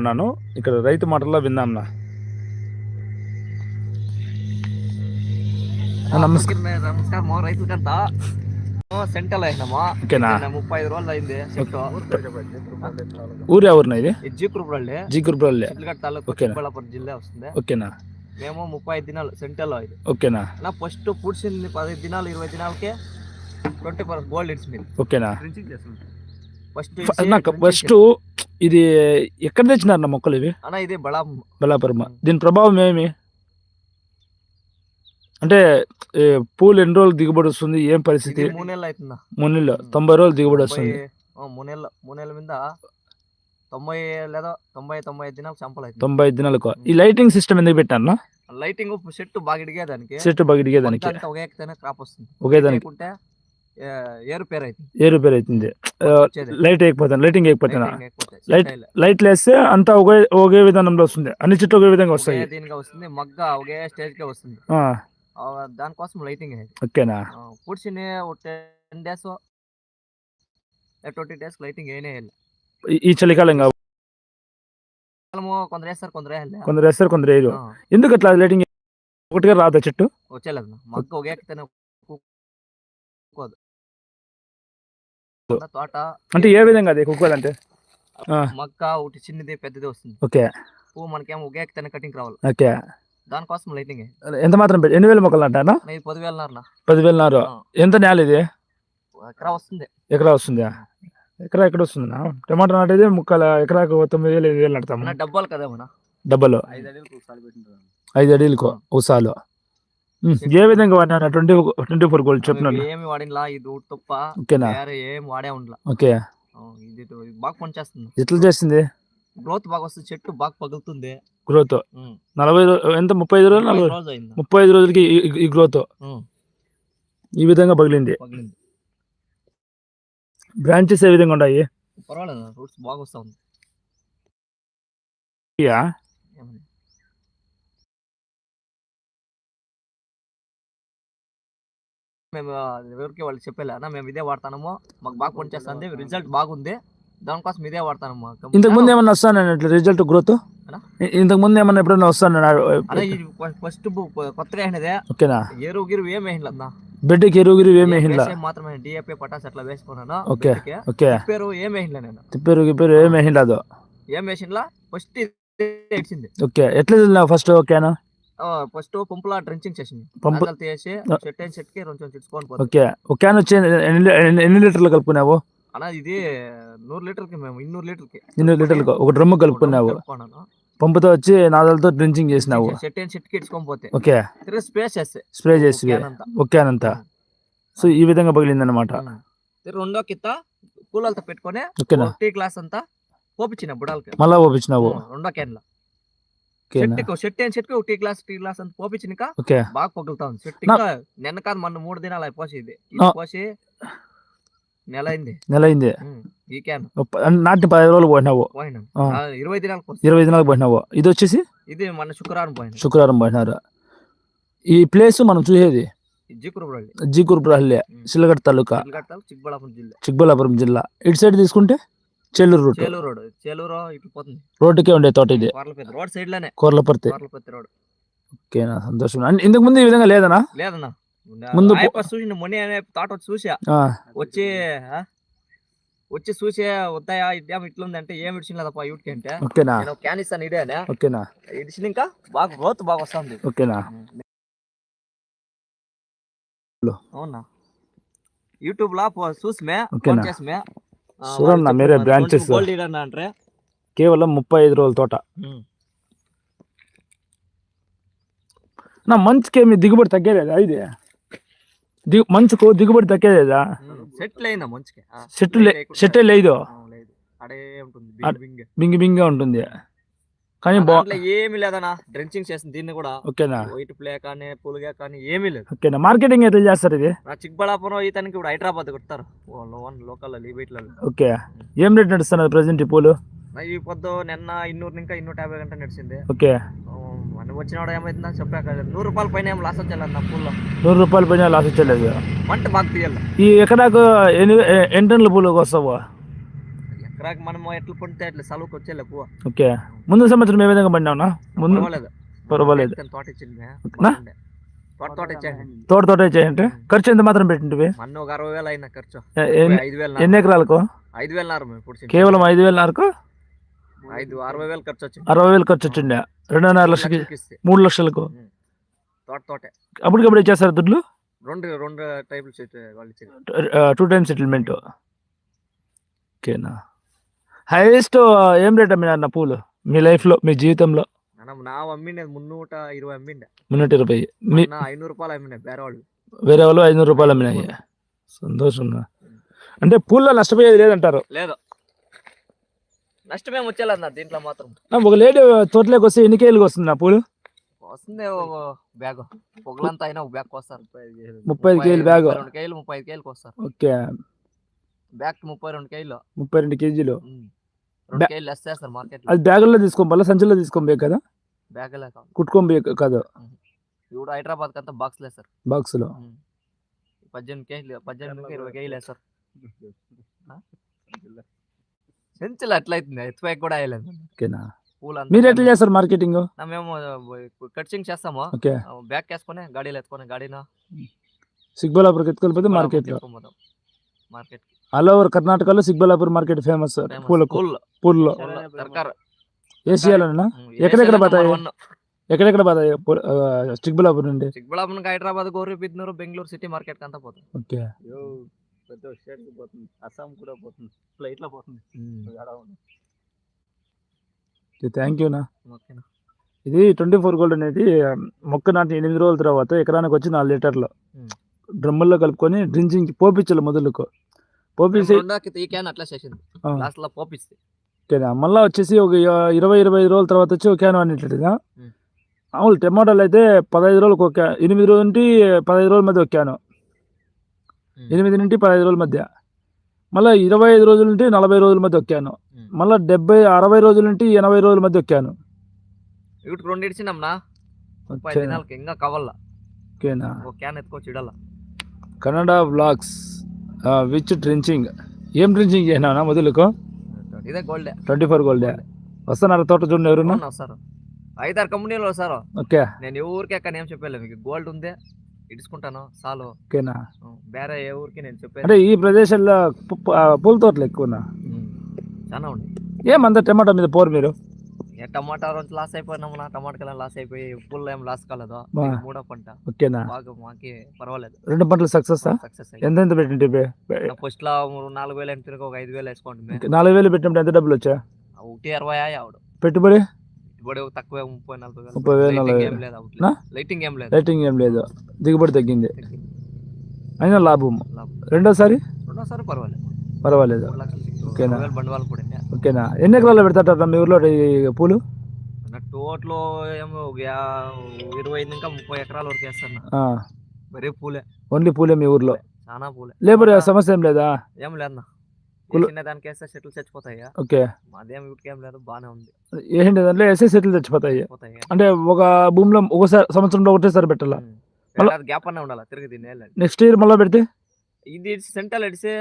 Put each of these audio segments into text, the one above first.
ఉన్నాను. ఇక్కడ రైతు మాటల్లో విందాంనా నమస్కారం. రైతులకంత సెంటర్ అయినాము? ఓకేనా? ముప్పై ఐదు రోజులు అయింది. ఊరు ఎవరినా ఇది? జీకుర్పల్లి చిట్లగడ్డ తాలూకు జిల్లా వస్తుంది. ఓకేనా? మేము ముప్పై ఐదు దినాలు సెంటర్లో ఇది. ఓకేనా? అలా ఫస్ట్ పుడిచింది పదిహేను దినాలు ఇరవై దినాలకే ట్వంటీ పర్సెంట్ గోల్డ్ ఇట్స్ మీరు ఓకేనా ఫస్ట్ ఫస్ట్ ఇది ఎక్కడ తెచ్చినారు నా మొక్కలు ఇవి? అన్న ఇది బడా బలాపురమ? దీని ప్రభావం ఏమి? అంటే పూలు ఎన్ని రోజులు దిగుబడి వస్తుంది? ఏం పరిస్థితి? మూడు నెలలు అవుతుందా మూడు నెలలు. తొంభై రోజులు దిగుబడి వస్తుంది. ఆ, మూడు నెలలు మూడు నెలల మీద తొంభై లేదా తొంభై తొంభై ఐదు దినాలు చంపలు అవుతుంది తొంభై ఐదు దినాలకు. ఈ లైటింగ్ సిస్టమ్ ఎందుకు పెట్టాను లైటింగ్ చెట్టు బాగా ఇడిగేదానికి. చెట్టు బాగా ఇడిగేదానికి. ఒకే క్రాప్ వస్తుంది. ఒకే దానికి ఏరు పేరు అవుతుంది. లైట్ వేయకపోతాను? లైటింగ్ వేయకపోతాను లైట్ లైట్లు వేస్తే అంతా ఒకే ఒకే విధానంలో వస్తుంది. అన్ని చెట్లు ఒకే విధంగా వస్తాయి. దీనిగా వస్తుంది మగ్గ ఒకే స్టేజ్ కే వస్తుంది దానికోసం లైటింగ్ ఓకేనా? పుడిచిని ten days twenty days lighting ఏనే ఈ- చలికాలం కొందరు వేస్తారు కొందరు వేయాలి. కొందరు వేస్తారు కొందరు వేయరు. ఎందుకు అట్లా లైటింగ్ ఒకటిగా రాదా చెట్టు? వచ్చేలేదు మగ్గ ఒకే కుక్కోదు. తోట అంటే ఏ విధంగా అది కుక్కోదంటే ఆ. మక్క ఒకటి చిన్నది పెద్దది వస్తుంది. ఓకే. పువ్వు మనకేమో ఒకే ఎక్కితేనే కటింగ్ రావాలి. ఓకే. దానికోసం లైటింగ్ ఎంత మాత్రం ఎన్ని వేల మొక్కలు అంటానా పదివేలన్నర. పదివేల నారు ఎంత నేల ఇది? ఎకరా వస్తుంది. ఎకరా వస్తుందా? ఎకరా ఎక్కడ వస్తుందా టమాటా నాటేది ముక్కల ఎకరాకు తొమ్మిది వేలు ఎనిమిది వేలు నాటుతాము మన డబ్బాలు కదా మన డబ్బలు. ఐదు అడుగులు ఒకసారి. ఏ విధంగా వాడినా ట్వంటీ ట్వంటీ ఫోర్ గోల్డ్ చెప్పినాను అవి ఏమి వాడినలా? ఇది తప్ప ఓకేనా? ఏం వాడే ఉండలా. ఓకే. ఇది బాగా పనిచేస్తుంది. ఎట్లా చేసింది? గ్రోత్ బాగా వస్తుంది. చెట్టు బాగా పగులుతుంది. గ్రోత్. నలభై ఎంత? ముప్పై ఐదు రోజులు నలభై? ముప్పై ఐదు రోజులకి ఈ- గ్రోత్. ఈ విధంగా పగిలింది. పగిలింది. బ్రాంచెస్ ఏ విధంగా ఉన్నాయి పర్వాలేదు. రూట్స్ బాగా వస్తా ఉంది యా ఏమని? మేము ఎవరికి వాళ్ళు చెప్పలే అన్న మేము ఇదే వాడతాము మాకు బాగా పనిచేస్తుంది. రిజల్ట్ బాగుంది. దానికోసం ఇదే వాడతాము ఇంతకు ముందు ఏమన్నా వస్తాను ఇట్లా రిజల్ట్ గ్రోత్? అన్నా? ఇంతకు ముందు ఏమన్నా ఎప్పుడైనా వస్తాను ఫస్ట్ కొత్తగా అయినదే ఓకేనా? ఎరువు గిరువు ఏం వేయలేదన్నా బెడ్కి ఎరువు గిరువు ఏమి వేసిందా వేసే మాత్రమే. డిఏపి పటాస్ అట్లా వేసుకున్నాను. ఓకే. ఓకే. పేరు ఏం వేయలే నేను? తిప్పేరు గిప్పేరు ఏమి వేసిండదు ఏం వేసినలా ఫస్ట్ ఓకే ఎట్లా ఫస్ట్? ఓకేనా? ఫస్ట్ పంపులా డ్రెంచింగ్ చేసింది పంపు పంపులు తీసి ఆ. చెట్టు అయిన చెట్టుకి కొంచెం ఓకే. ఒక క్యాన్ వచ్చి ఎన్ని లీటర్లు కలుపుకున్నావు? అలా ఇది నూరు లీటర్కి మేము ఇన్నూరు లీటర్కి ఎన్ని లీటర్లు ఒక డ్రమ్ము కలుపుకున్నావు. పంపుతో వచ్చి నాదలతో డ్రించింగ్ చేసినావు. చెట్టు అయిన చెట్టుకి ఇచ్చుకొని పోతే. ఓకే. స్పేస్ చేస్తే. స్ప్రే చేసి క్యాన్ అంతా. సో ఈ విధంగా పగిలింది అనమాట రెండో కిత్త కూలలతో పెట్టుకొని టీ గ్లాస్ అంతా పోపించిన బుడాలకి. మళ్ళా పంపించినావు రెండో క్యాన్లో. ఓకేనా చెట్టుకి చెట్టు చెట్టుకి టీ గ్లాస్ టీ గ్లాస్ అంతా పోపించినాక ఓకే. బాగా పగులుతా ఉంది. చెట్టు నిన్న కాదు మొన్న మూడు దినాలు ఇది. పోసి నెల అయింది. నెల అయింది. ఈ క్యాన్. పది రోజులు పోయినావు ఇరవై పోయినావు ఇది వచ్చేసి? ఇది మన శుక్రవారం పోయిన శుక్రవారం పోయినారు ఈ ప్లేస్ మనం చూసేది? జీకూరు ప్రహల్య సిల్లగడ్ తాలూకా. చిక్కబళ్ళాపురం జిల్లా. చిక్బల్లాపురం జిల్లా. ఇటు సైడ్ తీసుకుంటే? చెల్లూరు రూట్ చేలూరు రోడ్ చేలూరు ఇటు పోతుంది. రోడ్డుకే ఉండే తోట ఇది. కోర్లపేట రోడ్ సైడ్లోనే. కోర్లపర్తి కోర్లపేట రోడ్. ఓకేనా సంతోషం. అన్- ఇంతకు ముందు ఈ విధంగా లేదనా? లేదన్నా. ముందు చూసి మొన్న అనే తాట వచ్చి చూసా వచ్చి వచ్చి చూసే వద్దాయా ఇద్దాం ఇట్లా ఉంది అంటే ఏం ఇడిచిన లేదప్పా యూట్కి అంటే. ఓకేనా? క్యాన్ ఇస్తాను ఇడే ఓకేనా? ఇడిచిన ఇంకా బాగా గ్రోత్ బాగా వస్తుంది. ఓకేనా. అవునా? యూట్యూబ్లో పో- చూసిమే చేసిమే. ఆ, చూడండి వాళ్ళు నా మీరే అంటే కేవలం ముప్పై ఐదు రోజుల తోట. నా మంచుకి ఏమి దిగుబడి తగ్గేదా ఇది? దిగు మంచుకు దిగుబడి ఆ, సెట్ సెట్టే లేదు? బింగి బింగిగా ఉంటుంది. కానీ దాంట్లో ఏమీ లేదన్నా. డ్రెంచింగ్ చేసింది దీన్ని కూడా. ఓకేనా? వైట్ ప్లే కానీ పులుగా కానీ ఏమీ లేదు. ఓకేనా? మార్కెటింగ్ ఎట్లా చేస్తారు ఇది? నా చిక్బళాపురం ఇతనికి ఇప్పుడు హైదరాబాద్ కొడతారు. వన్ లోకల్ లీబైట్లలో ఓకే. ఏం రేట్ నడుస్తున్నది ప్రజెంట్ ఈ పూలు? ఈ పొద్దు నిన్న ఇన్నూరు ఇంకా ఇన్నూట యాభై గంట నడిచింది. ఓకే. మన వచ్చినాడు ఏమైతుందా చెప్పాక నూరు రూపాయల పైన ఏం లాస్ వచ్చేయాలి నా పూల్లో. నూరు రూపాయల పైన లాస్ వచ్చలేదు? పంట బాగా తీయాలి. ఈ ఎకరాకు ఎన్ని ఎన్ని టన్నుల పూలు వస్తావు ఎకరాకి మనం ఎట్లా పండితే అట్లా సెలవుకి వచ్చేలే పువ్వు ఓకే. ముందు సంవత్సరం ఏ విధంగా పడినావునా? ముందు? పర్వాలేదు. తోట ఇచ్చింది. తోట తోట ఇచ్చాను తోట తోట చేయంటే ఖర్చు ఎంత మాత్రం పెట్టింటివి? మొన్న ఒక అరవై వేలు అయిన ఖర్చు. ఐదు వేలు ఎన్ని ఎకరాలకు? ఐదు వేలు ఇప్పుడు కేవలం ఐదు వేల నరకు? ఐదు అరవై వేలు ఖర్చు వచ్చింది. అరవై వేలు ఖర్చు వచ్చిండే రెండున్నర లక్షలకి. మూడు లక్షలకు? తోట తోటే. అప్పటికప్పుడు ఇచ్చేస్తారు దుడ్లు? రెండు రెండు టైపులు టూ టైమ్స్ సెటిల్మెంట్. ఓకేనా? హైయెస్ట్ ఏం రేట్ అమ్మినారు నా పూలు? మీ లైఫ్లో మీ జీవితంలో? మనం నా అమ్మిండే మున్నూట ఇరవై అమ్మిండే. మున్నూట ఇరవై. మీ ఐనూరు రూపాయలు అమ్మిండే వేరే వాళ్ళు. వేరే వాళ్ళు ఐదునూరు రూపాయలు అమ్మినాయి. సంతోషం అంటే పూల్లో నష్టపోయేది లేదంటారు. లేదు. నష్టమేం వచ్చేలేదు నా దీంట్లో మాత్రం. ఒక లేడీ తోటలోకి వస్తే ఎన్ని కేజీలకు వస్తుంది నా పూలు? వస్తుంది బ్యాగ్. పొగలంతా అయినా ఒక బ్యాగ్ వస్తారు ముప్పై ఐదు కేజీలు బ్యాగ్. రెండు కేజీలు ముప్పై ఐదు కేజీలకు వస్తారు. ఓకే. బ్యాగ్ ముప్పై రెండు కేజీలు. ముప్పై రెండు కేజీలు. రెండు కేజీలు లెస్ చేస్తారు మార్కెట్ అది బ్యాగుల్లో తీసుకోవాలి సంచిలో తీసుకోబోయే కదా? బ్యాగ్ లేక కుట్టుకోబోయే కాదు. ఇప్పుడు హైదరాబాద్ కంతా బాక్స్ వేస్తారు బాక్స్లో ఉమ్. పద్దెనిమిది కేజీలు పద్దెనిమిది ఇరవై కేజీలు వేస్తారు. సెంచులు అట్లా అవుతుంది ఎత్తుపైకి కూడా వేయలేదు. ఓకేనా? పూలు మీరు ఎట్లా చేస్తారు మార్కెటింగ్ మేము కట్చింగ్ చేస్తాము. ఓకే. బ్యాగ్ వేసుకొని గాడీలో ఎత్తుకొని గాడీన. సిగ్బలాపూర్కి ఎత్తుకెళ్ళిపోతే మార్కెట్లో మార్కెట్ ఆల్ ఓవర్ కర్ణాటకలో సిగ్బలాపూర్ మార్కెట్ ఫేమస్ పూలకు. పూల్ పూల్లో. సర్కార్. ఏసీయాలన్నా ఎక్కడెక్కడ పోతాయి? ఎక్కడెక్కడ ఆ, చిక్బలాపూర్ నుండి? చిక్కబళ్ళాపురం నుంచి Hyderabad Gauribidanur Bengaluru city market అంతా పోతుంది. ఓకే. పెద్ద స్టేట్ పోతుంది. అస్సాం కూడా పోతుంది. ఫ్లైట్లో పోతుంది. థ్యాంక్ యూ నా. ఓకేనా ఇది ట్వంటీ ఫోర్ గోల్డ్ అనేది మొక్క నాటి ఎనిమిది రోజుల తర్వాత ఎకరానికి వచ్చి నాలుగు లీటర్లు. డ్రమ్ముల్లో కలుపుకొని డ్రించింగ్ పోపించాలి మొదలుకు. ఈ క్యాన్ అట్లా చేసింది. ఆ. లాస్ట్లో పోపిస్తే. ఓకేనా? మళ్ళీ వచ్చేసి ఒక ఇరవై ఇరవై ఐదు రోజుల తర్వాత వచ్చి ఒక క్యాన్ Hmm. మామూలు టమాటాలు అయితే పదహైదు రోజులకు ఒక ఎనిమిది రోజుల నుండి పదహైదు రోజుల మధ్య ఒక క్యాను. ఎనిమిది నుండి పదహైదు రోజుల మధ్య. మళ్ళీ ఇరవై ఐదు రోజుల నుండి నలభై రోజుల మధ్య ఒక క్యాను. Hmm. మళ్ళీ డెబ్బై అరవై రోజుల నుండి ఎనభై రోజుల మధ్య ఒక క్యాను. రెండు ముప్పై. దినాలకి ఇంకా కవల్లా. ఓకేనా? ఎత్తుకోవచ్చు ఇడల్ల. కన్నడ బ్లాగ్స్ విచ్ డ్రించింగ్ ఏం డ్రించింగ్ చేసినా మొదలుకు? ఇదే గోల్డే ట్వంటీ ఫోర్ గోల్డ్ వస్తున్నారు తోట చూడండి ఎవరున్నా? సార్? ఐదారు కంపెనీలు సార్. ఓకే. నేను ఏ ఊరికి ఎక్కడ ఏం చెప్పలేదు. మీకు గోల్డ్ ఉంది ఇడుచుకుంటాను చాలు. ఓకేనా? వేరే ఏ ఊరికి నేను చెప్పాను అంటే ఈ ప్రదేశంలో పూల తోటలు ఎక్కువనా? చాలా ఉంది ఏమంత టమాటా మీద పోరు మీరు? టమాటా రోజు లాస్ అయిపోయినాము నా టమాటా లాస్ అయిపోయి పుల్ల ఏం లాస్ కాలేదు? మూడో పంట. ఓకేనా? బాగా మాకి పర్వాలేదు. రెండు పంటలు సక్సెస్ సక్సెస్ ఎంత ఎంత పెట్టింటి ఫస్ట్లో నాలుగు వేలు ఎంత ఒక ఐదు వేలు వేసుకోండి నాలుగు వేలు పెట్టినప్పుడు ఎంత డబ్బులు వచ్చా? ఒకటి అరవై ఆవిడ. పెట్టుబడి? ఇప్పుడు తక్కువే ముప్పై నలభై ముప్పై వేలు, నలభై లైటింగ్ ఏం. లేదు? లైటింగ్ ఏం లేదు. రేటింగ్ ఏం లేదు. దిగుబడి తగ్గింది. అయినా లాభం. లాభం. రెండోసారి? రెండోసారి పర్వాలేదు. పర్వాలేదు. ఓకేనా? బండవాళ్ళు కూడా ఓకేనా? ఎన్ని ఎకరాలు పెడతాట మీ ఊర్లో ఈ పూలు? టోట్లో ఏమో ఇరవై ఐదు ఇంకా ముప్పై ఎకరాల వరకు వేస్తాను. మరీ పూలే. ఓన్లీ పూలే మీ ఊర్లో? చాలా పూలే. లేబర్ సమస్య ఏం లేదా? ఏం లేదన్నా. దానికి వేస్తే చెట్లు చచ్చిపోతాయి? ఓకే. అదేం వీటికి ఏం లేదు బాగానే ఉంది. ఏంటి దాంట్లో ఎస్ఎస్ సెటిల్ తెచ్చిపోతాయి పోతాయి అంటే ఒక భూమిలో ఒకసారి సంవత్సరంలో ఒకటేసారి పెట్టాలా? గ్యాప్ అనే ఉండాలి? తిరిగి దీన్ని. నెక్స్ట్ ఇయర్ మళ్ళీ పెడితే? ఇది సెంటర్ ఎడిసి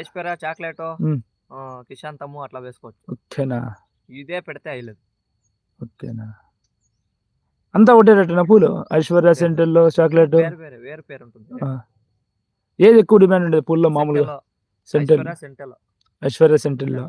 ఐస్పెరా చాక్లెట్. కిషాంతము అట్లా వేసుకోవచ్చు. ఓకేనా? ఇదే పెడితే అయ్యలేదు ఓకేనా? అంతా ఒకటే రేటేనా పూలు? ఐశ్వర్య సెంటర్లో చాక్లెట్? వేరు వేరే వేరు పేరు ఉంటుంది. ఏది ఎక్కువ డిమాండ్ ఉండేది పూల్లో మామూలుగా? సెంటర్ ఐశ్వర్య సెంటర్ ఐశ్వర్య సెంటర్లో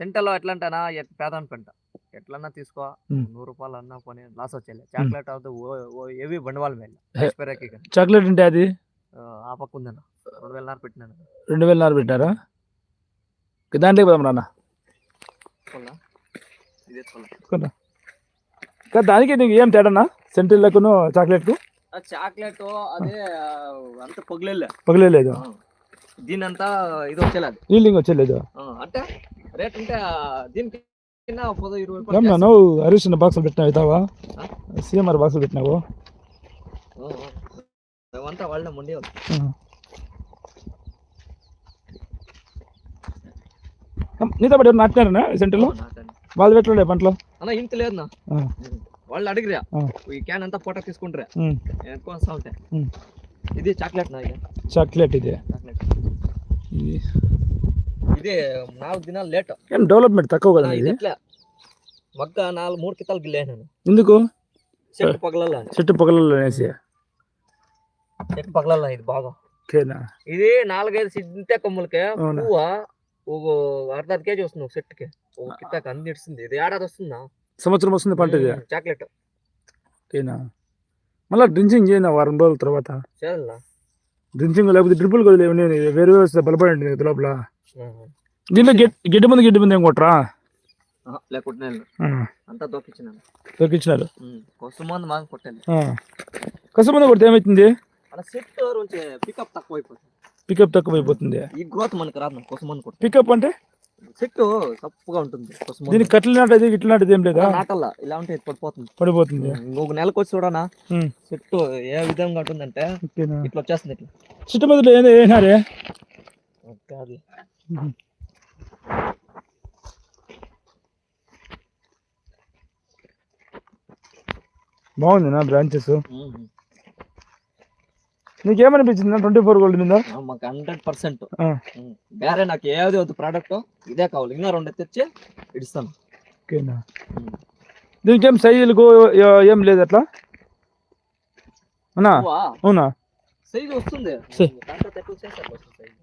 సెంటర్లో ఎట్లా అంటానా పేదవాని పంట. ఎట్లన్నా తీసుకో. నూరు రూపాయలు అన్నా కొని లాస్ వచ్చేలే. చాక్లెట్ అవుతే ఏవి బండవాళ్ళ. చాక్లెట్ అంటే అది? పక్క ఉందన్న రెండు వేల పెట్టినాను. రెండు వేల నాలుగు పెట్టారా? ఓకే, దాంట్లోకి పోదాం రాన్న కొన్నా? ఇదే కొన్నా. ఇంకా దానికి నీకు ఏం తేడానా సెంటర్లకును చాక్లెట్కు? ఆ చాక్లెట్ అదే అంత పొగిలేదు పగలేదు దీని అంతా ఇది వచ్చేలేదు. ఈల్డింగ్ వచ్చేలేదు. అంటే రేట్ ఉంటే ఆ, దీనికి. నువ్వు హరీష్ బాక్సులు పెట్టినావు ఇతావా? సీఎంఆర్ బాక్సులు పెట్టినావు. మేమంతా వాళ్ళ ముందే ఉంది. నీతో పాటు నాటినారనా సెంటర్లో. వాళ్ళు పెట్టలే పంటలో? అన్న ఇంత లేదు నా ఆ. వాళ్ళు అడిగిరా. ఈ క్యాన్ అంతా ఫోటో తీసుకుంటారా? ఉంటాయి. ఇది చాక్లెట్ నా ఇది. చాక్లెట్ ఇది. ఇది. నాలుగు దినాలు లేట్. ఏం డెవలప్మెంట్ తక్కువ కదా ఇది ఎట్లా మగ్గ నాలుగు మూడు కితాలు గిల్లాను ఎందుకు? చెట్టు పగలల్లా చెట్టు పగలలో వేసి చెట్టు పగలల్లా ఇది బాగా. ఇది నాలుగైదు సింతే కొమ్ములకే? పువ్వు ఒక అర్ధ అర్ధ కేజీ వస్తుంది ఒక చెట్టుకి ఒక కితాకి అన్ని ఇస్తుంది ఇది ఏడాది వస్తుందా? సంవత్సరం వస్తుంది పంట చాక్లెట్. ఓకేనా? మళ్ళీ డ్రించింగ్ చేయను వారం రోజుల తర్వాత? చేయాలా? డ్రించింగ్ లేకపోతే డ్రిపుల్ కొద్దిలేవు నేను వేరే వ్యవస్థ బలపడండి లోపల. దీంట్లో గెడ్ గడ్డి మంది గడ్డి మంది ఏం కొట్టరా? లేకుంటే అంతా దొరికిచ్చినారు కొత్త మంది మాకు కొట్టాలి కసమంది కొడితే ఏమవుతుంది పికప్ తక్కువ అయిపోతుంది పికప్ తక్కువ అయిపోతుంది ఈ గ్రోత్ మనకి రాదు మంది కొట్టాలి పికప్ అంటే? సెట్ తప్పుగా ఉంటుంది దీనికి కట్లు నాటది ఇట్లా నాటది ఏం లేదా? నాటల్లా ఇలా ఉంటే పడిపోతుంది. పడిపోతుంది. ఇంకొక నెలకు వచ్చి చూడనా. చెట్టు ఏ విధంగా ఉంటుందంటే ఇట్లా వచ్చేస్తుంది ఇట్లా. చుట్టు ఏదో ఏనారే? కాదు బాగుంది నా బ్రాంచెస్ నీకేమనిపించింది ట్వంటీ ఫోర్ గోల్డ్ మీద? మాకు హండ్రెడ్ పర్సెంట్. వేరే నాకు ఏది వద్దు ప్రోడక్ట్ ఇదే కావాలి. ఇంకా రెండు తెచ్చి ఇడిస్తాను. ఓకేనా? దీనికి సైజులకు ఏం లేదు అట్లా? అవునా? అవునా? సైజ్ వస్తుంది.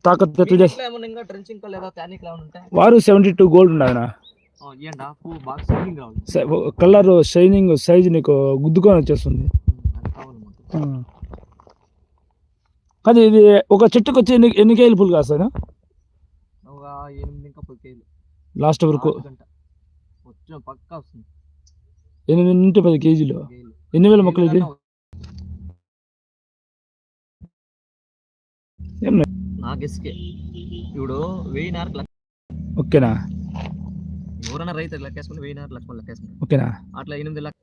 తాకత్ ఎట్లా చేసి. వారు సెవెంటీ టూ గోల్డ్ కావాలి కలర్ షైనింగ్ సైజ్ నీకు గుద్దుకొని వచ్చేస్తుంది. అది ఇది ఒక చెట్టుకు వచ్చి ఎన్ని ఎన్ని కేజీలు పూలు కాస్తాయి? ఒక ఎనిమిది ఇంకా పది కేజీలు. లాస్ట్ వరకు? వచ్చిన పక్కా వస్తుంది. ఎనిమిది నుండి పది కేజీలు. ఎన్ని వేల మొక్కలు ఇది. నాకు ఇసుకే ఇప్పుడు వెయ్యి నారకు లక్ష ఓకేనా? ఎవరైనా రైతు లెక్కేసుకుని వెయ్యి నారకు లక్ష లెక్కేసుకుంటారు. ఓకేనా? అట్లా ఎనిమిది లక్ష